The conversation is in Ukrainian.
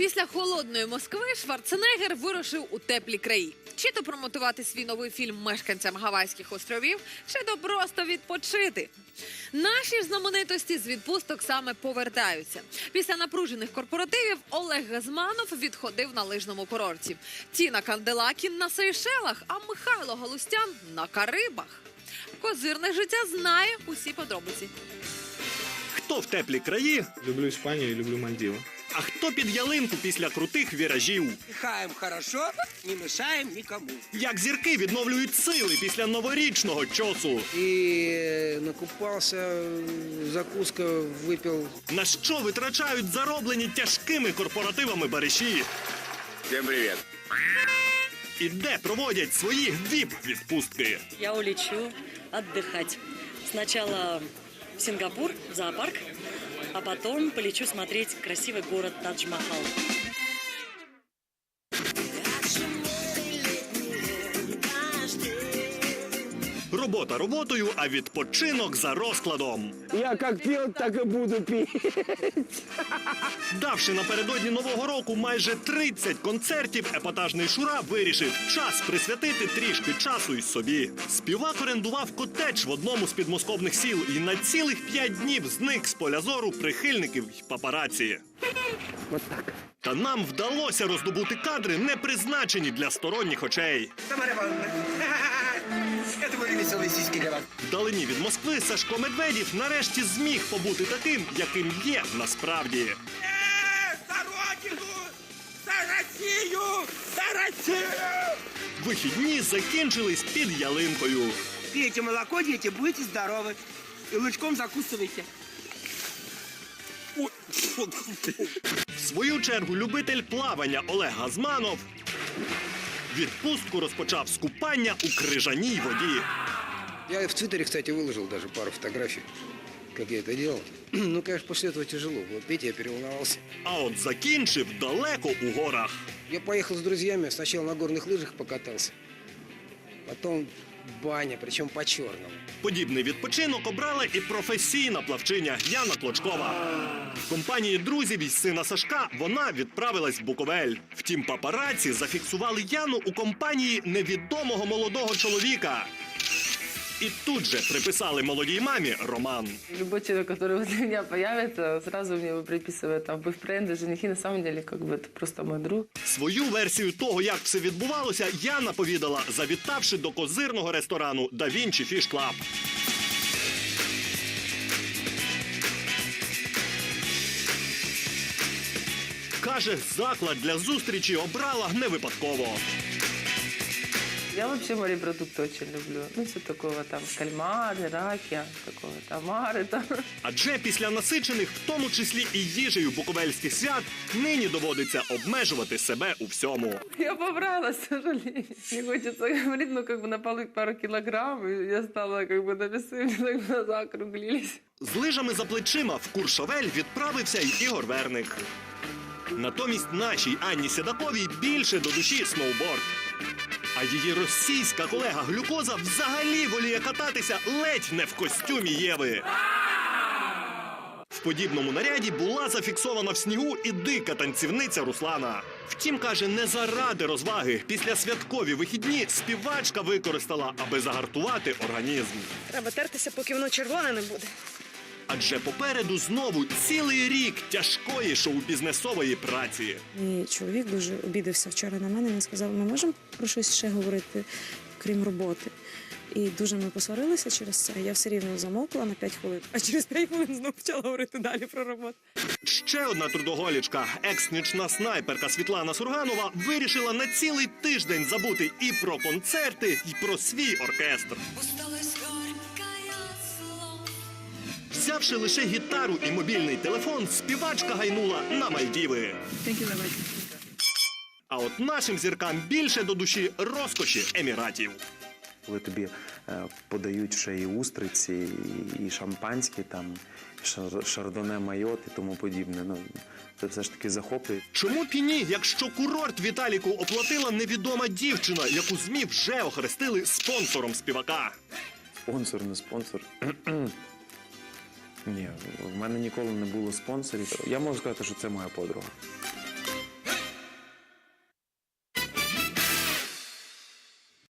Після холодної Москви Шварценеггер вирушив у теплі краї. Чи то промотувати свій новий фільм мешканцям Гавайських островів, чи то просто відпочити. Наші ж знаменитості з відпусток саме повертаються. Після напружених корпоративів Олег Газманов відходив на лижному курорті. Тіна Канделакін на Сейшелах, а Михайло Галустян на Карибах. Козирне життя знає усі подробиці. Хто в теплі краї, Люблю Испанию и люблю Мальдивы. а хто під ялинку після крутих віражів. Отдыхаем хорошо, не мешаем никому. Як зірки відновлюють сили після новорічного чосу. И накупался, закуска выпил. На що витрачають зароблені тяжкими корпоративами бариші? Всем привет. І де проводять свої віп-відпустки? Я улечу отдыхать. Сначала в Сингапур, в зоопарк, а потом полечу смотреть красивый город Тадж-Махал. Робота роботою, а відпочинок за розкладом. Я как пел, так и буду петь. Давши напередодні нового року майже 30 концертів, епатажний Шура вирішив час присвятити трішки часу й собі. Співак орендував котедж в одному з підмосковних сіл і на цілих п'ять днів зник з поля зору прихильників й папараці. Вот так. Та нам вдалося роздобути кадри, не призначені для сторонніх очей. Тамара Ивановна, это были веселые сиськи для вас. Вдалині від Москви Сашко Медведів нарешті зміг побути таким, яким є насправді. За Родину! За Россию! За Россию! Вихідні закінчились під ялинкою. Пейте молоко, дети, будете здоровы. И лучком закусывайте. Ой, фу. В свою чергу любитель плавання Олег Газманов відпустку розпочав з купання у крижаній воді. Я в Твиттере, кстати, выложил даже пару фотографий, как я это делал. Ну, конечно, после этого тяжело. Вот видите, я переволновался. А от закінчив далеко у горах. Я поехал с друзьями, сначала на горных лыжах покатался, потом баня, причому по чорному. Подібний відпочинок обрала і професійна плавчиня Яна Клочкова. В компанії друзів і сина Сашка вона відправилась в Буковель. Втім, папараці зафіксували Яну у компанії невідомого молодого чоловіка. І тут же приписали молодій мамі роман. Любой человек, который возле меня появится, сразу мне его приписывают там бойфренды, женихи. На самом деле, как бы это просто мой друг. Свою версію того, як все відбувалося, Яна повідала, завітавши до козирного ресторану Да Вінчі Фіш Клаб. Каже, заклад для зустрічі обрала не випадково. Я вообще морепродукты очень люблю. Ну, все такого там кальмары, раки, такого тамары там. Адже після насичених, в тому числі і їжею буковельських свят, нині доводиться обмежувати себе у всьому. Я побрала, к сожалению. Не хочется говорить, но как бы на пару, пару килограмм, и я стала как бы на весы, у меня так глаза округлились. З лижами за плечима в Куршовель відправився й Ігор Верник. Натомість нашій Анні Седаковій більше до душі сноуборд. А її російська колега Глюкоза взагалі воліє кататися ледь не в костюмі Єви. В подібному наряді була зафіксована в снігу і дика танцівниця Руслана. Втім, каже, не заради розваги. Після святкові вихідні співачка використала, аби загартувати організм. Треба тертися, поки воно червоне не буде. Адже попереду знову цілий рік тяжкої шоу-бізнесової праці. Мій чоловік дуже обідався вчора на мене. Він сказав, ми можемо про щось ще говорити, крім роботи. І дуже ми посварилися через це. Я все рівно замовкла на 5 хвилин, а через 5 хвилин знову почала говорити далі про роботу. Ще одна трудоголічка, екс-нічна снайперка Світлана Сурганова, вирішила на цілий тиждень забути і про концерти, і про свій оркестр. Взявши лише гітару і мобільний телефон, співачка гайнула на Мальдіви. А от нашим зіркам більше до душі розкоші еміратів. Коли тобі е, подають ще і устриці, і, і шампанське, там шардоне майот і тому подібне. Ну це все ж таки захоплює. Чому б і ні, якщо курорт Віталіку оплатила невідома дівчина, яку ЗМІ вже охрестили спонсором співака? Спонсор, не спонсор. Ні, в мене ніколи не було спонсорів. Я можу сказати, що це моя подруга.